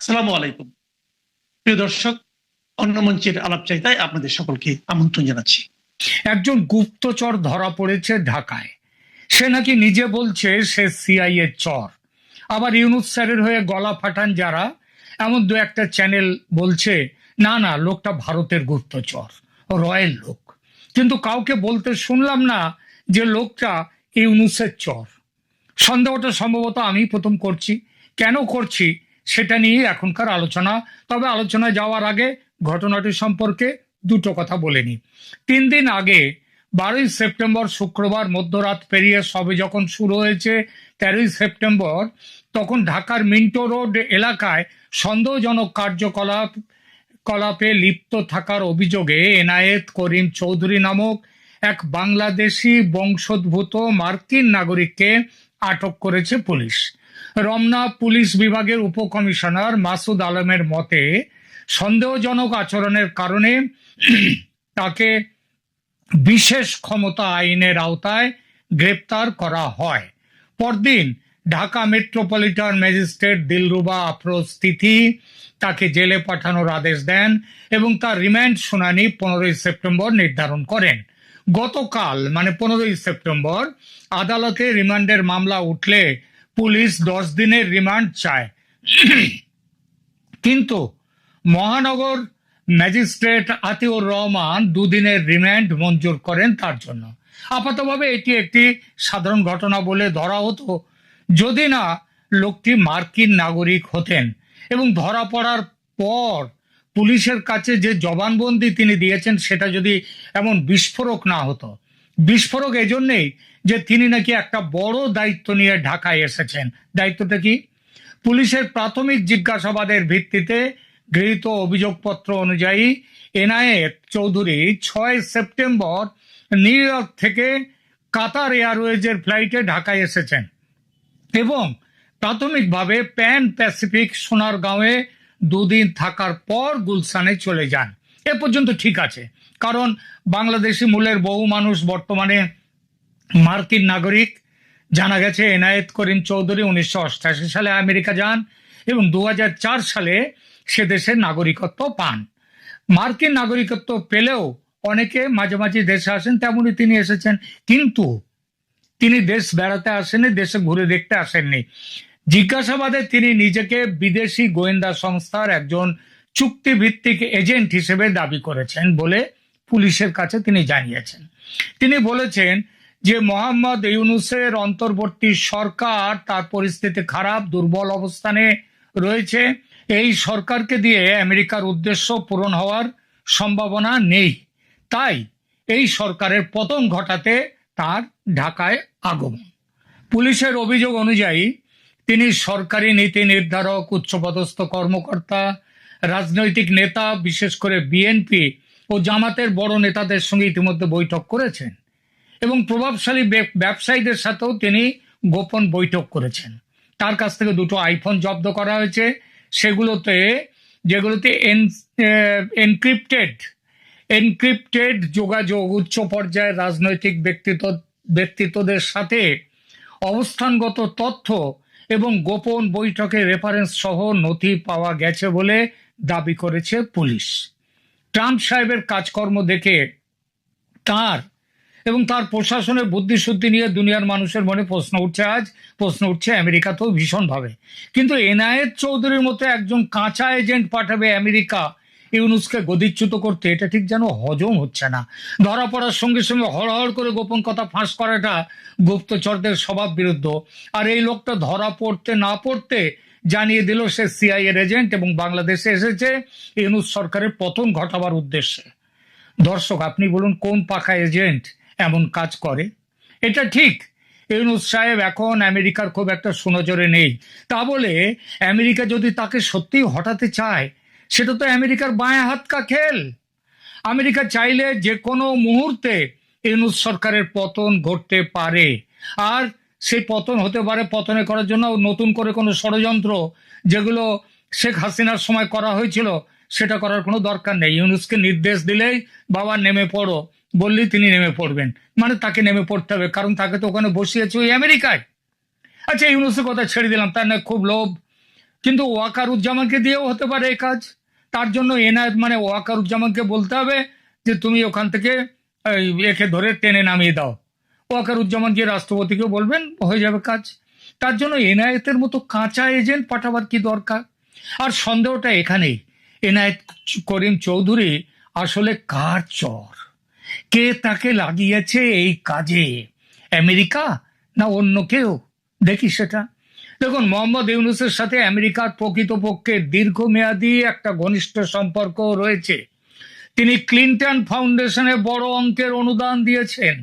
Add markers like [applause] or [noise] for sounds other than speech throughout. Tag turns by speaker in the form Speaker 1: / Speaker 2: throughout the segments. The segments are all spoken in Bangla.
Speaker 1: আসসালামু আলাইকুম। প্রিয় দর্শক, অন্য মঞ্চের আলাপচারিতায় আপনাদের সকলকে আমন্ত্রণ জানাচ্ছি।
Speaker 2: একজন গুপ্তচর ধরা পড়েছে ঢাকায়। সে নাকি নিজে বলছে সে সিআই এর চর। আবার ইউনুস স্যারের হয়ে গলা ফাটান যারা, এমন দু একটা চ্যানেল বলছে, না না, লোকটা ভারতের গুপ্তচর, রয়েল লোক। কিন্তু কাউকে বলতে শুনলাম না যে লোকটা ইউনুসের চর। সন্দেহটা সম্ভবত আমি প্রথম করছি। কেন করছি? সেটা নিয়ে এখনকার আলোচনা। তবে আলোচনা যাওয়ার আগে ঘটনাটি সম্পর্কে দুটো কথা বলে নিই। তিন দিন আগে বারোই সেপ্টেম্বর শুক্রবার মধ্যরাত পেরিয়ে সবে যখন শুরু হয়েছে তেরোই সেপ্টেম্বর, তখন ঢাকার মিন্টো রোড এলাকায় সন্দেহজনক কার্যকলাপ, কলাপে লিপ্ত থাকার অভিযোগে এনায়েত করিম চৌধুরী নামক এক বাংলাদেশি বংশোদ্ভূত মার্কিন নাগরিককে আটক করেছে পুলিশ। রমনা পুলিশ বিভাগের উপকমিশনার মাসুদ আলমের মতে, সন্দেহজনক আচরণের কারণে তাকে বিশেষ ক্ষমতা আইনের আওতায় গ্রেপ্তার করা হয়। পরদিন ঢাকা মেট্রোপলিটন ম্যাজিস্ট্রেট দিলরুবা আফরোজ তিথি তাকে জেলে পাঠানোর আদেশ দেন এবং তার রিমান্ড শুনানি পনেরোই সেপ্টেম্বর নির্ধারণ করেন। গতকাল মানে পনেরোই সেপ্টেম্বর, আদালতে রিমান্ডের মামলা উঠলে পুলিশ দশ দিনের রিমান্ড চায়। কিন্তু মহানগর ম্যাজিস্ট্রেট আতিউর রহমান দুদিনের রিমান্ড মঞ্জুর করেন তার জন্য। আপাতভাবে এটি একটি সাধারণ ঘটনা বলে ধরা হতো। যদি না, লোকটি মার্কিন নাগরিক হতেন এবং ধরা পড়ার পর পুলিশের কাছে যে জবানবন্দি তিনি দিয়েছেন সেটা যদি এমন বিস্ফোরক না হতো বিস্ফোরক এজন্যেই যে তিনি নাকি একটা বড় দায়িত্ব নিয়ে ঢাকায় এসেছেন। দায়িত্বটা কি? পুলিশের প্রাথমিক জিজ্ঞাসাবাদের ভিত্তিতে গৃহীত অভিযোগপত্র অনুযায়ী এনআইএ চৌধুরী ছয় সেপ্টেম্বর নিউ ইয়র্ক থেকে কাতার এয়ারওয়েজের ফ্লাইটে ঢাকায় এসেছেন এবং প্রাথমিকভাবে প্যান প্যাসিফিক সোনারগাঁওয়ে দুদিন থাকার পর গুলশানে চলে যান। এ পর্যন্ত ঠিক আছে। কারণ বাংলাদেশি মূলের বহু মানুষ বর্তমানে মার্কিন নাগরিক। জানা গেছে, এনায়েত করিম চৌধুরী উনিশশো অষ্টাশি সালে আমেরিকা যান এবং দু হাজার চার সালে সে দেশের নাগরিকত্ব পান। মার্কিন নাগরিকত্ব পেলেও অনেকে মাঝে মাঝে দেশে আসেন, তেমনই তিনি এসেছেন। কিন্তু তিনি দেশ বেড়াতে আসেননি, দেশে ঘুরে দেখতে আসেননি। জিজ্ঞাসাবাদে তিনি নিজেকে বিদেশি গোয়েন্দা সংস্থার একজন চুক্তিভিত্তিক এজেন্ট হিসেবে দাবি করেছেন বলে পুলিশের কাছে তিনি জানিয়েছেন। তিনি বলেছেন যে মোহাম্মদ ইউনুসের অন্তর্বর্তী সরকার তার পরিস্থিতি খারাপ, দুর্বল অবস্থানে রয়েছে। এই সরকারকে দিয়ে আমেরিকার উদ্দেশ্য পূরণ হওয়ার সম্ভাবনা নেই। তাই এই সরকারের পতন ঘটাতে তার ঢাকায় আগমন। পুলিশের অভিযোগ অনুযায়ী তিনি সরকারি নীতি নির্ধারক, উচ্চপদস্থ কর্মকর্তা রাজনৈতিক নেতা, বিশেষ করে বিএনপি ও জামাতের বড় নেতাদের সঙ্গে ইতিমধ্যে বৈঠক করেছেন এবং প্রভাবশালী ব্যব- ব্যবসায়ীদের সাথেও তিনি গোপন বৈঠক করেছেন। তার কাছ থেকে দুটো আইফোন জব্দ করা হয়েছে। সেগুলোতে, যেগুলোতে এনক্রিপ্টেড এনক্রিপ্টেড যোগাযোগ উচ্চ পর্যায়ের রাজনৈতিক ব্যক্তিত্ব, ব্যক্তিত্বদের সাথে অবস্থানগত তথ্য এবং গোপন বৈঠকে রেফারেন্স সহ নথি পাওয়া গেছে বলে দাবি করেছে পুলিশ। ট্রাম্প সাহেবের কাজকর্ম দেখে তার এবং তার প্রশাসনের বুদ্ধিশুদ্ধি নিয়ে দুনিয়ার মানুষের মনে প্রশ্ন উঠছে আজ, প্রশ্ন উঠছে আমেরিকাতেও ভীষণভাবে। কিন্তু এনায়েত চৌধুরীর মতো একজন কাঁচা এজেন্ট পাঠাবে আমেরিকা ইউনুসকে গদিচ্যুত করতে, এটা ঠিক যেন হজম হচ্ছে না। ধরা পড়ার সঙ্গে সঙ্গে হড়হড় করে গোপন কথা ফাঁস করাটা গুপ্তচরদের স্বভাব বিরুদ্ধ আর এই লোকটা ধরা পড়তে না পড়তে জানিয়ে দিল সে সিআই এর এজেন্ট এবং বাংলাদেশে এসেছে ইউনুস সরকারের পতন ঘটাবার উদ্দেশ্যে। দর্শক, আপনি বলুন কোন পাখা এজেন্ট এমন কাজ করে? এটা ঠিক, ইউনুস সাহেব এখন আমেরিকার খুব একটা সুনজরে নেই। তা বলে আমেরিকা যদি তাকে সত্যিই হটাতে চায়, সেটা তো আমেরিকার বাঁয়া হাত কা খেল। আমেরিকা চাইলে যে কোনো মুহূর্তে ইউনুস সরকারের পতন ঘটতে পারে। আর সেই পতন হতে পারে, পতনে করার জন্য নতুন করে কোনো ষড়যন্ত্র যেগুলো শেখ হাসিনার সময় করা হয়েছিল, সেটা করার কোনো দরকার নেই। ইউনুসকে নির্দেশ দিলেই বাবা নেমে পড়ো বললেই তিনি নেমে পড়বেন। মানে তাকে নেমে পড়তে হবে, কারণ তাকে তো ওখানে বসিয়েছে ওই আমেরিকায়। আচ্ছা ইউনুসের কথা ছেড়ে দিলাম, তার না খুব লোভ। কিন্তু ওয়াকারুজ্জামানকে দিয়েও হতে পারে এই কাজ। তার জন্য এনায়েত মানে ওয়াকারুজ্জামানকে বলতে হবে যে, তুমি ওখান থেকে একে ধরে টেনে নামিয়ে দাও। ওয়াকারুজ্জামান গিয়ে রাষ্ট্রপতিকে বলবেন, হয়ে যাবে কাজ। তার জন্য এনায়েতের মতো কাঁচা এজেন্ট পাঠাবার কি দরকার? আর সন্দেহটা এখানেই। এনায়েত করিম চৌধুরী আসলে কার চর? কে তাকে লাগিয়েছে এই কাজে? আমেরিকা না অন্য কেউ? দেখি সেটা। দেখুন, মোহাম্মদ ইউনুসের সাথে আমেরিকার প্রকৃতপক্ষে দীর্ঘমেয়াদী একটা ঘনিষ্ঠ সম্পর্ক রয়েছে। তিনি ক্লিন্টন ফাউন্ডেশনে বড় অঙ্কের অনুদান দিয়েছেন।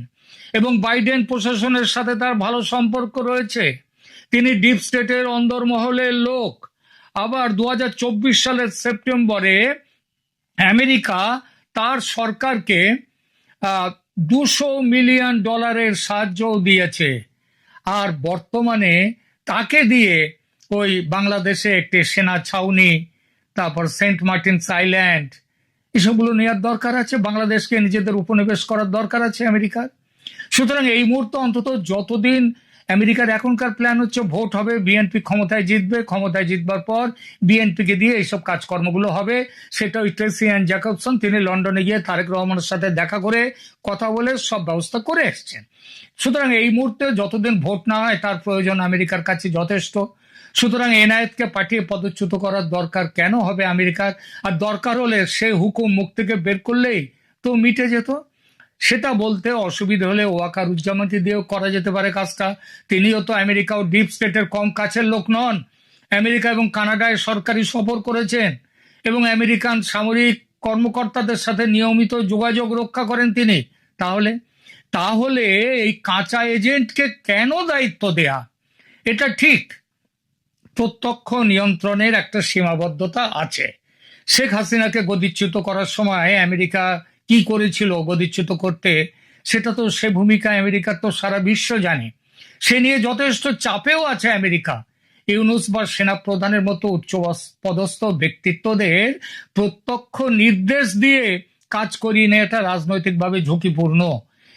Speaker 2: এবং বাইডেন প্রশাসনের সাথে তার ভালো সম্পর্ক রয়েছে। তিনি ডিপ স্টেটের অন্দরমহলের লোক। আবার দু হাজার চব্বিশ সালের সেপ্টেম্বরে আমেরিকা তার সরকারকে দুশো মিলিয়ন ডলারের সাহায্যও দিয়েছে। আর বর্তমানে তাকে দিয়ে ওই বাংলাদেশে একটি সেনা ছাউনি, তারপর সেন্ট মার্টিন আইল্যান্ড, এসবগুলো নেওয়ার দরকার আছে। বাংলাদেশকে নিজেদের উপনিবেশ করার দরকার আছে আমেরিকার। সুতরাং এই মুহূর্তে অন্তত যতদিন আমেরিকার এখনকার প্ল্যান হচ্ছে ভোট হবে বিএনপি ক্ষমতায় জিতবে, ক্ষমতায় জিতবার পর বিএনপিকে দিয়ে এইসব কাজকর্মগুলো হবে। সেটা ওই ট্রেসি অ্যান্ড জ্যাকবসন তিনি লন্ডনে গিয়ে তারেক রহমানের সাথে দেখা করে কথা বলে সব ব্যবস্থা করে এসছেন। সুতরাং এই মুহূর্তে যতদিন ভোট না হয়, তার প্রয়োজন আমেরিকার কাছে যথেষ্ট। সুতরাং এনায়েতকে পাঠিয়ে পদচ্যুত করার দরকার কেন হবে আমেরিকার? আর দরকার হলে সে হুকুম মুখ থেকে বের করলেই তো মিটে যেত। সেটা বলতে অসুবিধা হলে ওয়াকারুজ্জামানকে দিয়েও করা যেতে পারে কাজটা। তিনিও তো আমেরিকা ও ডিপ স্টেটের কম কাছের লোক নন। আমেরিকা এবং কানাডায় সরকারি সফর করেছেন এবং আমেরিকান সামরিক কর্মকর্তাদের সাথে নিয়মিত যোগাযোগ রক্ষা করেন তিনি। তাহলে তাহলে এই কাঁচা এজেন্টকে কেন দায়িত্ব দেয়া? এটা ঠিক। প্রত্যক্ষ নিয়ন্ত্রণের একটা সীমাবদ্ধতা আছে। শেখ হাসিনাকে গদিচ্যুত করার সময় আমেরিকা কি করেছিল গদিচ্যুত করতে, সেটা তো সে ভূমিকা আমেরিকার তো সারা বিশ্ব জানে। সে নিয়ে যথেষ্ট চাপেও আছে আমেরিকা। ইউনুস বা সেনাপ্রধানের মতো উচ্চ পদস্থ ব্যক্তিত্বদের প্রত্যক্ষ নির্দেশ দিয়ে কাজ করিয়ে নেওয়াটা রাজনৈতিকভাবে ঝুঁকিপূর্ণ।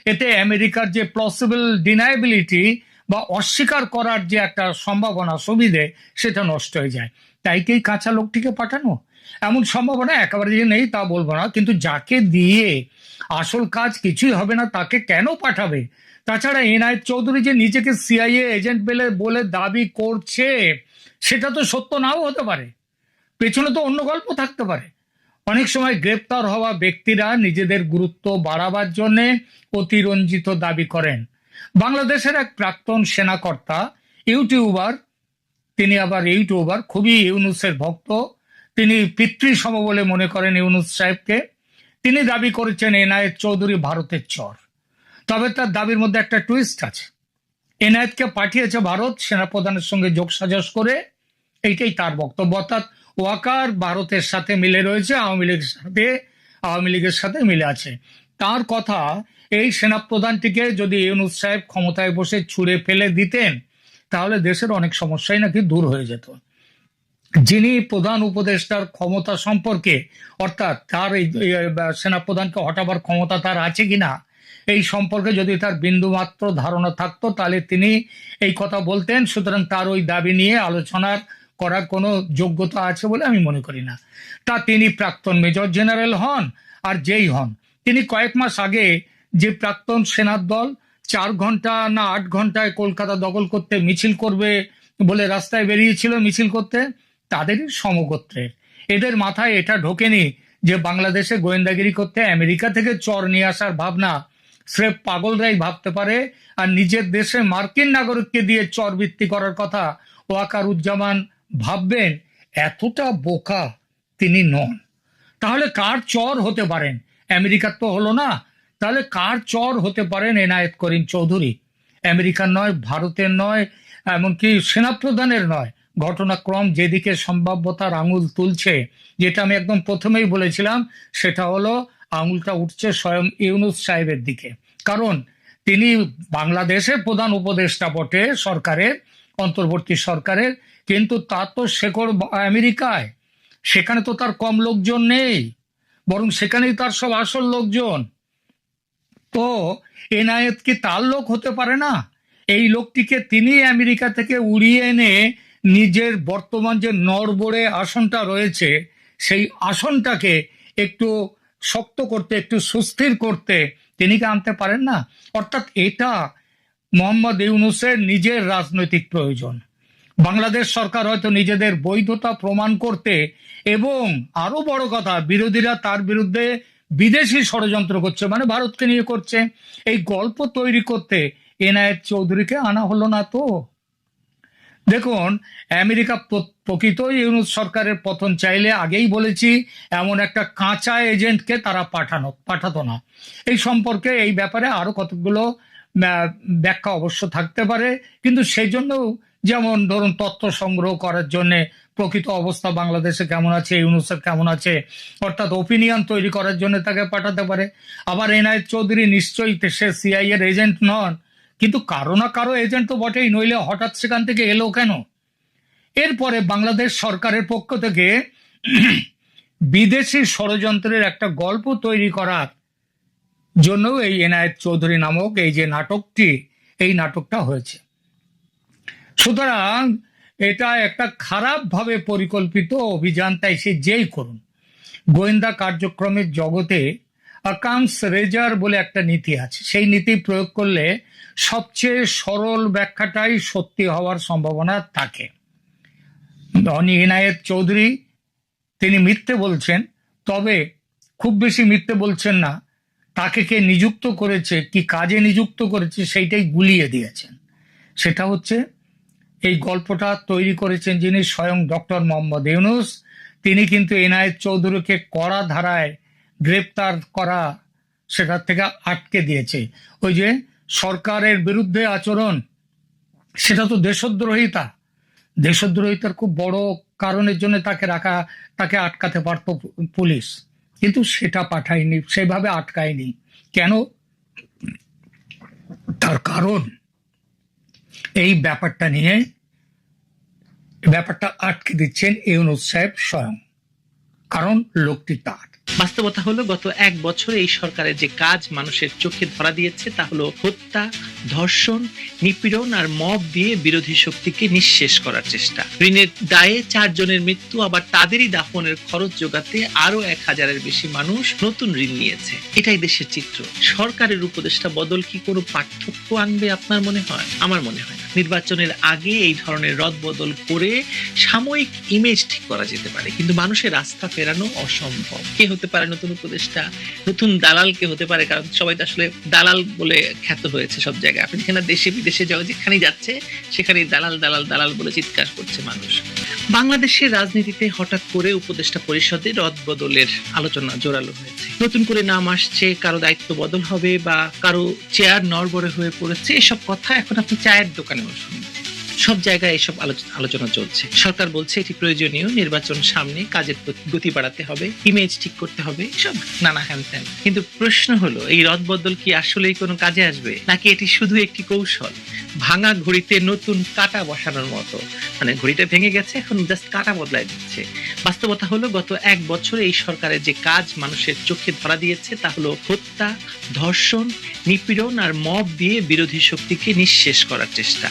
Speaker 2: এতে আমেরিকার যে পসিবল ডিনাইবিলিটি বা অস্বীকার করার যে একটা সম্ভাবনা সুবিধে, সেটা নষ্ট হয়ে যায়। তাই কি কাঁচা লোকটিকে পাঠানো? এমন সম্ভাবনা একেবারে যে নেই তা বলব না, কিন্তু যাকে দিয়ে আসল কাজ কিছুই হবে না, তাকে কেন পাঠাবে? তাছাড়া এনআইএ চৌধুরী যে নিজেকে সিআইএ এজেন্ট বলে বলে দাবি করছে, সেটা তো সত্য নাও হতে পারে। পেছনে তো অন্য গল্প থাকতে পারে। অনেক সময় গ্রেপ্তার হওয়া ব্যক্তিরা নিজেদের গুরুত্ব বাড়াবার জন্যে অতিরঞ্জিত দাবি করেন। বাংলাদেশের এক প্রাক্তন সেনাকর্তা, ইউটিউবার, তিনি আবার ইউটিউবার, খুবই ইউনুসের ভক্ত। তিনি পিতৃসম বলে মনে করেন ইউনুস সাহেবকে। তিনি দাবি করেছেন এনায়েত চৌধুরী ভারতের চর। তবে তার দাবির মধ্যে একটা টুইস্ট আছে। এনায়েতকে পাঠিয়েছে ভারত, সেনাপ্রধানের সঙ্গে যোগ সাজস করে। এইটাই তার বক্তব্য। অর্থাৎ ওয়াকার ভারতের সাথে মিলে রয়েছে, আওয়ামী লীগের সাথে আওয়ামী লীগের সাথে মিলে আছে। তার কথা এই সেনাপ্রধানটিকে যদি ইউনুস সাহেব ক্ষমতায় বসে ছুঁড়ে ফেলে দিতেন, তাহলে দেশের অনেক সমস্যাই নাকি দূর হয়ে যেত। যিনি প্রধান উপদেষ্টার ক্ষমতা সম্পর্কে, অর্থাৎ তার এই সেনাপ্রধানকে হটাবার ক্ষমতা তার আছে কিনা, এই সম্পর্কে যদি তার বিন্দুমাত্র ধারণা থাকতো, তাহলে তিনি এই কথা বলতেন। সুতরাং তার ওই দাবি নিয়ে আলোচনার করার কোনো যোগ্যতা আছে বলে আমি মনে করি না। তা তিনি প্রাক্তন মেজর জেনারেল হন আর যেই হন। তিনি কয়েক মাস আগে যে প্রাক্তন সেনার দল চার ঘণ্টা না আট ঘন্টায় কলকাতা দখল করতে মিছিল করবে বলে রাস্তায় বেরিয়েছিল মিছিল করতে, তাদেরই সমগোত্রের এদের মাথায় এটা ঢোকেনি যে বাংলাদেশে গোয়েন্দাগিরি করতে আমেরিকা থেকে চর নিয়ে আসার ভাবনা স্রেফ পাগলরাই ভাবতে পারে আর নিজের দেশে মার্কিন নাগরিককে দিয়ে চর বৃত্তি করার কথা ওয়াকারুজ্জামান ভাববেন, এতটা বোকা তিনি নন। তাহলে কার চর হতে পারেন? আমেরিকার তো হলো না তাহলে কার চর হতে পারেন এনায়েত করিম চৌধুরী? আমেরিকার নয়, ভারতের নয়, এমনকি সেনাপ্রধানের নয়। ঘটনাক্রম যেদিকে সম্ভাব্যতার আঙুল তুলছে, যেটা আমি একদম প্রথমেই বলেছিলাম, সেটা হলো আঙুলটা উঠছে স্বয়ং ইউনুস সাহেবের দিকে। কারণ তিনি বাংলাদেশের প্রধান উপদেষ্টা বটে সরকারের, অন্তর্বর্তী সরকারের, কিন্তু তার তো শেকড় আমেরিকায়। সেখানে তো তার কম লোকজন নেই, বরং সেখানেই তার সব আসল লোকজন। তো এনায়েত কি তার লোক হতে পারে না? এই লোকটিকে তিনি আমেরিকা থেকে উড়িয়ে এনে নিজের বর্তমান যে নড়বড়ে আসনটা রয়েছে, সেই আসনটাকে একটু শক্ত করতে, একটু সুস্থির করতে তিনি কি আনতে পারেন না? অর্থাৎ এটা মোহাম্মদ ইউনুসের নিজের রাজনৈতিক প্রয়োজন। বাংলাদেশ সরকার হয়তো নিজেদের বৈধতা প্রমাণ করতে এবং আরও বড় কথা, বিরোধীরা তার বিরুদ্ধে বিদেশি ষড়যন্ত্র করছে মানে ভারতকে নিয়ে করছে। এই গল্প তৈরি করতে এনায়েত চৌধুরীকে আনা হলো না তো। দেখুন, আমেরিকা প্রকৃত ইউনুস সরকারের পতন চাইলে আগেই বলেছি, এমন একটা কাঁচা এজেন্টকে তারা পাঠানো, পাঠাতো না। এই সম্পর্কে এই ব্যাপারে আরও কতগুলো ব্যাখ্যা অবশ্য থাকতে পারে। কিন্তু সেই জন্য যেমন ধরুন তথ্য সংগ্রহ করার জন্য প্রকৃত অবস্থা বাংলাদেশে কেমন আছে ইউনুসের কেমন আছে? অর্থাৎ ওপিনিয়ন তৈরি করার জন্য তাকে পাঠাতে পারে। আবার এনআইএ চৌধুরী নিশ্চয়ই সে সিআই এর এজেন্ট নন। কিন্তু কারও না কারও এজেন্ট তো বটেই, নইলে হঠাৎ সেখান থেকে এলো কেন? এরপরে বাংলাদেশ সরকারের পক্ষ থেকে [clears throat] বিদেশি ষড়যন্ত্রের একটা গল্প তৈরি করার জন্য এই এনায়েত চৌধুরী নামক এই যে নাটকটি, এই নাটকটা হয়েছে। সুতরাং এটা একটা খারাপভাবে পরিকল্পিত অভিযান, তাই সে যেই করুন। গোয়েন্দা কার্যক্রমের জগতে আকাংস রেজার বলে একটা নীতি আছে। সেই নীতি প্রয়োগ করলে সবচেয়ে সরল ব্যাখ্যাটাই সত্যি হওয়ার সম্ভাবনা থাকে। ধনী ইনায়েত চৌধুরী, তিনি মিথ্যে বলছেন, তবে খুব বেশি মিথ্যে বলছেন না, তাকে কে নিযুক্ত করেছে, কি কাজে নিযুক্ত করেছে, সেইটাই গুলিয়ে দিয়েছেন। সেটা হচ্ছে এই গল্পটা তৈরি করেছেন যিনি স্বয়ং ডক্টর মোহাম্মদ ইউনুস। তিনি কিন্তু এনায়েত চৌধুরীকে কড়া ধারায় গ্রেপ্তার করা সেটার থেকে আটকে দিয়েছে। ওই যে সরকারের বিরুদ্ধে আচরণ, সেটা তো দেশদ্রোহিতা। দেশদ্রোহিতার খুব বড় কারণের জন্য তাকে রাখা, তাকে আটকাতে পারত পুলিশ। কিন্তু সেটা পাঠায়নি, সেভাবে আটকায়নি। কেন? তার কারণ এই ব্যাপারটা নিয়ে ব্যাপারটা আটকে দিচ্ছেন ইউনুস সাহেব স্বয়ং। কারণ লোকটি তার।
Speaker 3: বাস্তবতা হলো, গত এক বছরে এই সরকারের যে কাজ মানুষের চোখে ধরা দিয়েছে, তা হলো হত্যা, ধর্ষণ, নিপীড়ন আর মব দিয়ে বিরোধী শক্তিকে নিঃশেষ করার চেষ্টা। ঋণের দায়ে চারজনের মৃত্যু, আবার তাদেরই দাফনের খরচ যোগাতে আরও এক হাজারের বেশি মানুষ নতুন ঋণ নিয়েছে। এটাই দেশের চিত্র। সরকারের উপদেষ্টা বদল কি কোনো পার্থক্য আনবে আপনার মনে হয়? আমার মনে হয় নির্বাচনের আগে এই ধরনের রদ বদল করে সাময়িক ইমেজ ঠিক করা যেতে পারে, কিন্তু মানুষের রাস্তা ফেরানো অসম্ভব। কে হতে পারে নতুন উপদেষ্টা, নতুন দালাল কে হতে পারে, কারণ সবাই তো আসলে দালাল বলে খ্যাত হয়েছে সব জায়গায়। আপনি যেখানে দেশে, বিদেশে যাও যেখানে যাচ্ছে সেখানে দালাল দালাল দালাল বলে চিৎকার করছে মানুষ। বাংলাদেশের রাজনীতিতে হঠাৎ করে উপদেষ্টা পরিষদে রদ বদলের আলোচনা জোরালো হয়েছে। নতুন করে নাম আসছে, কারও দায়িত্ব বদল হবে বা কারও চেয়ার নড়বড়ে হয়ে পড়েছে, এসব কথা এখন আপনি চায়ের দোকানেও শুনবেন। সব জায়গায় এসব আলোচনা চলছে। সরকার বলছে, এটি প্রয়োজনীয়, নির্বাচন সামনে কাজের গতি বাড়াতে হবে ইমেজ ঠিক করতে হবে, সব নানা হ্যান ত্যান। কিন্তু প্রশ্ন হলো, এই রদবদল কি আসলেই কোনো কাজে আসবে? নাকি এটি শুধু একটি কৌশল, ভাঙা ঘড়িতে নতুন কাটা বসানোর মতো? মানে ঘড়িটা ভেঙে গেছে, এখন জাস্ট কাটা বদলায় দিচ্ছে। বাস্তবতা হলো, গত এক বছরে এই সরকারের যে কাজ মানুষের চোখে ধরা দিয়েছে, তা হলো হত্যা, ধর্ষণ, নিপীড়ন আর মব দিয়ে বিরোধী শক্তিকে নিঃশেষ করার চেষ্টা।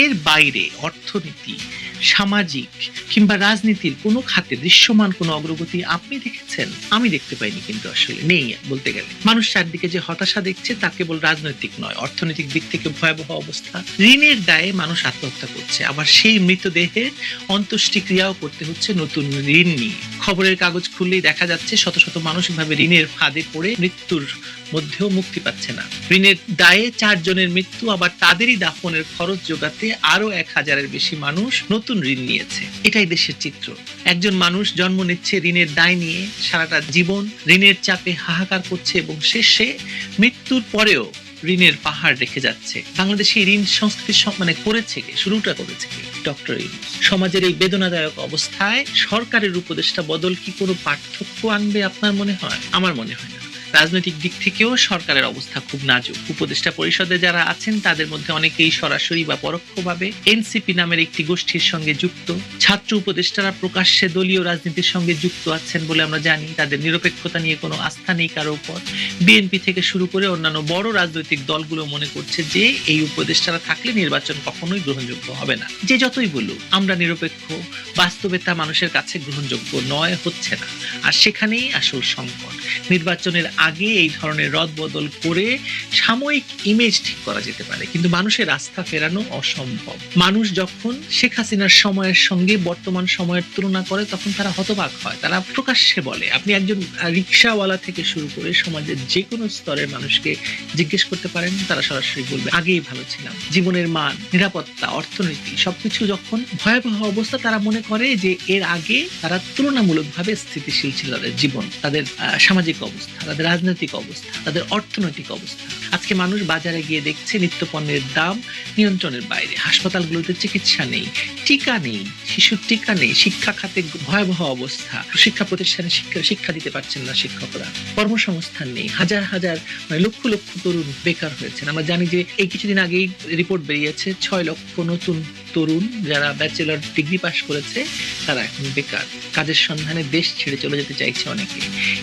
Speaker 3: এর বাইরে অর্থনীতি, সামাজিক কিংবা রাজনীতির কোনো খাতে দৃশ্যমান কোনো অগ্রগতি আপনি দেখেছেন? আমি দেখতে পাইনি কিন্তু আসলে। নেই বলতে গেলে। মানুষ চারদিকে যে হতাশা দেখছে তা কেবল রাজনৈতিক নয়, অর্থনৈতিক দিক থেকে ভয়াবহ অবস্থা। ঋণের দায়ে মানুষ আত্মহত্যা করছে। আবার সেই মৃতদেহের অন্ত্যেষ্টিক্রিয়াও করতে হচ্ছে নতুন ঋণ নিয়ে। খবরের কাগজ খুললেই দেখা যাচ্ছে শত শত মানুষ এভাবে ঋণের ফাঁদে পড়ে মৃত্যুর মধ্যেও মুক্তি পাচ্ছে না। ঋণের দায়ে চারজনের মৃত্যু, আবার তাদেরই দাফনের খরচ যোগাতে আরও এক হাজারের বেশি মানুষ নতুন ঋণ নিয়েছে। এটাই দেশের চিত্র। একজন মানুষ জন্ম নিচ্ছে ঋণের দায় নিয়ে, সারাটা জীবন ঋণের চাপে হাহাকার করছে এবং শেষে মৃত্যুর পরেও ঋণের পাহাড় রেখে যাচ্ছে। বাংলাদেশে ঋণ সংস্কৃতি মানে করেছে কে? শুরুটা করেছে কে? ডক্টর সমাজের এই বেদনাদায়ক অবস্থায় সরকারের উপদেষ্টা বদল কি কোনো পার্থক্য আনবে আপনার মনে হয়? আমার মনে হয় না। রাজনৈতিক দিক থেকেও সরকারের অবস্থা খুব নাজুক। উপদেষ্টা পরিষদে যারা আছেন, তাদের মধ্যে অনেকেই সরাসরি বা পরোক্ষভাবে এনসিপি নামের একটি গোষ্ঠীর সঙ্গে যুক্ত। ছাত্র উপদেষ্টারা প্রকাশ্যে দলীয় রাজনীতির সঙ্গে যুক্ত আছেন বলে আমরা জানি। তাদের নিরপেক্ষতা নিয়ে কোনো আস্থা নেই কারও উপর। বিএনপি থেকে শুরু করে অন্যান্য বড় রাজনৈতিক দলগুলো মনে করছে যে, এই উপদেষ্টারা থাকলে নির্বাচন কখনোই গ্রহণযোগ্য হবে না। যে যতই বলুক, আমরা নিরপেক্ষ, বাস্তবে তা মানুষের কাছে গ্রহণযোগ্য নয়, হচ্ছে না। আর সেখানেই আসল সংকট। নির্বাচনের আগে এই ধরনের রদ বদল করে সাময়িক ইমেজ ঠিক করা যেতে পারে। কিন্তু মানুষের রাস্তা ফেরানো অসম্ভব। মানুষ যখন শেখ হাসিনার সময়ের সঙ্গে বর্তমান সময়ের তুলনা করে, তখন তারা হতবাক হয়। তারা প্রকাশ্যে বলে। আপনি একজন রিক্সাওয়ালা থেকে শুরু করে সমাজের যে কোনো স্তরের মানুষকে জিজ্ঞেস করতে পারেন, তারা সরাসরি বলবে, আগেই ভালো ছিলাম। জীবনের মান, নিরাপত্তা, অর্থনীতি, সবকিছু যখন ভয়াবহ অবস্থা, তারা মনে করে যে এর আগে তারা তুলনামূলকভাবে স্থিতিশীল ছিল তাদের জীবন, তাদের সামাজিক অবস্থা, তাদের রাজনৈতিক অবস্থা, তাদের অর্থনৈতিক অবস্থা। আজকে মানুষ বাজারে গিয়ে দেখছে নিত্যপণ্যের দাম নিয়ন্ত্রণের বাইরে। হাসপাতালগুলোতে চিকিৎসা নেই, টিকা নেই, শিশুর টিকা নেই, শিক্ষা খাতে ভয়াবহ অবস্থা। শিক্ষা প্রতিষ্ঠানে শিক্ষা শিক্ষা দিতে পারছেন না শিক্ষকরা। কর্মসংস্থান নেই। হাজার হাজার মানে লক্ষ লক্ষ তরুণ বেকার হয়েছেন। আমরা জানি যে এই কিছুদিন আগেই রিপোর্ট বেরিয়েছে, ছয় লক্ষ নতুন তরুণ যারা ব্যাচেলর ডিগ্রি পাশ করেছে, তারা এখন বেকার। কাজের সন্ধানে দেশ ছেড়ে চলে যেতে চাইছে অনেকে।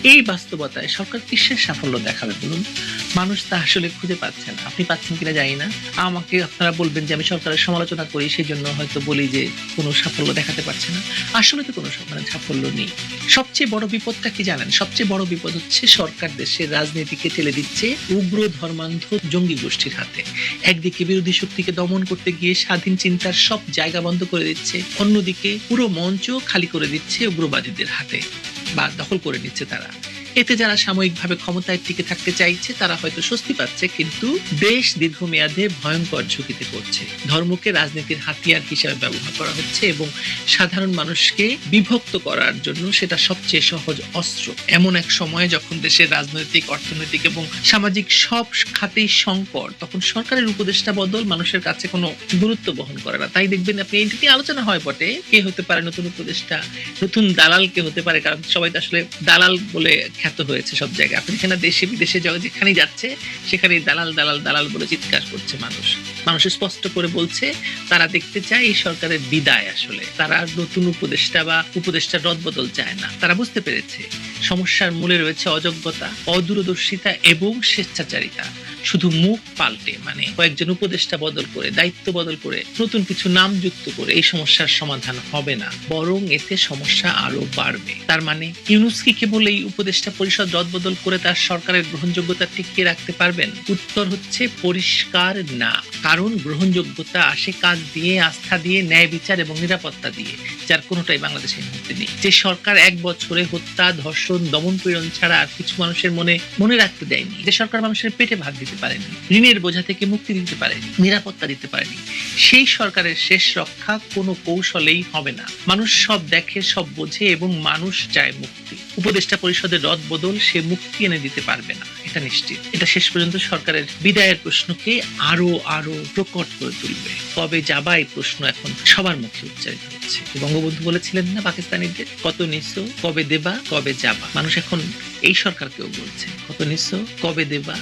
Speaker 3: এই বাস্তবতায় সরকার কিসের সাফল্য দেখাবে বলুন? মানুষ তা আসলে খুঁজে পাচ্ছে না। আপনি পাচ্ছেন কিনা জানি না। আমাকে আপনারা বলবেন যে আমি সরকারের সমালোচনা করি সেই জন্য হয়তো বলি যে কোনো সাফল্য দেখাতে পারছে না। আসলে তো কোনো মানে সাফল্য নেই। সবচেয়ে বড় বিপদটা কি জানেন? সবচেয়ে বড় বিপদ হচ্ছে সরকার দেশের রাজনীতিকে ঠেলে দিচ্ছে উগ্র ধর্মান্ধ জঙ্গি গোষ্ঠীর হাতে। একদিকে বিরোধী শক্তিকে দমন করতে গিয়ে স্বাধীন চিন্তার সব জায়গা বন্ধ করে দিচ্ছে, অন্যদিকে পুরো মঞ্চ খালি করে দিচ্ছে উগ্রবাদীদের হাতে বা দখল করে নিচ্ছে তারা। এতে যারা সাময়িকভাবে ক্ষমতায় টিকে থাকতে চাইছে, তারা হয়তো স্বস্তি পাচ্ছে, কিন্তু দেশ দীর্ঘমেয়াদে ভয়ঙ্কর ঝুঁকিতে পড়ছে। ধর্মকে রাজনীতির হাতিয়ার হিসাবে ব্যবহার করা হচ্ছে এবং সাধারণ মানুষকে বিভক্ত করার জন্য সেটা সবচেয়ে সহজ অস্ত্র। এমন এক সময়ে যখন দেশের রাজনৈতিক, অর্থনৈতিক এবং সামাজিক সব খাতেই সংকট, তখন সরকারের উপদেষ্টা বদল মানুষের কাছে কোনো গুরুত্ব বহন করে না। তাই দেখবেন আপনি এই নিয়ে আলোচনা হয় বটে, কে হতে পারে নতুন উপদেষ্টা, নতুন দালাল কে হতে পারে, কারণ সবাই তো আসলে দালাল বলে খ্যাত হয়েছে সব জায়গায়। আপনি যেখানে দেশে, বিদেশে যেখানে যাচ্ছে সেখানে দালাল দালাল দালাল বলে চিৎকার করছে মানুষ। মানুষ স্পষ্ট করে বলছে, তারা দেখতে চায় এই সরকারের বিদায় আসলে। তারা নতুন উপদেষ্টা বা উপদেষ্টা উপদেষ্টার রদবদল চায় না। তারা বুঝতে পেরেছে সমস্যার মূলে রয়েছে অযোগ্যতা, অদূরদর্শিতা এবং স্বেচ্ছাচারিতা। শুধু মুখ পাল্টে মানে কয়েকজন উপদেষ্টা বদল করে, দায়িত্ব বদল করে, নতুন কিছু নাম যুক্ত করে এই সমস্যার সমাধান হবে না। বরং এতে সমস্যা আরও বাড়বে। তার মানে ইউনুস কি কেবল এই উপদেষ্টা পরিষদ রদবদল করে তার সরকারের গ্রহণযোগ্যতা টিকিয়ে রাখতে পারবেন? উত্তর হচ্ছে পরিষ্কার না। কারণ গ্রহণযোগ্যতা আসে কাজ দিয়ে, আস্থা দিয়ে, ন্যায় বিচার এবং নিরাপত্তা দিয়ে, যার কোনোটাই বাংলাদেশের মধ্যে নেই। যে সরকার এক বছরে হত্যা, ধর্ষণ দমন পীড়ন ছাড়া আর কিছু মানুষের মনে মনে রাখতে দেয়নি। যে সরকার মানুষের পেটে ভাগ দিতে পারেনি, ঋণের বোঝা থেকে মুক্তি দিতে পারেনি, নিরাপত্তা দিতে পারেনি, সেই সরকারের শেষ রক্ষা কোনো কৌশলেই হবে না। মানুষ সব দেখে, সব বোঝে এবং মানুষ চায় মুক্তি। উপদেষ্টা পরিষদের রদ বদল সে মুক্তি এনে দিতে পারবে না। এটা নিশ্চিত। এটা শেষ পর্যন্ত সরকারের বিদায়ের প্রশ্নকে আরও আরও প্রকট করে তুলবে। কবে যাবা এই প্রশ্ন এখন সবার মুখে উচ্চারিত হচ্ছে। বঙ্গবন্ধু বলেছিলেন না পাকিস্তানিদের? কত নিছো, কবে দেবা, কবে যাবা? মানুষ এখন এই সরকারকেও বলছে। কত নিছো, কবে দেবা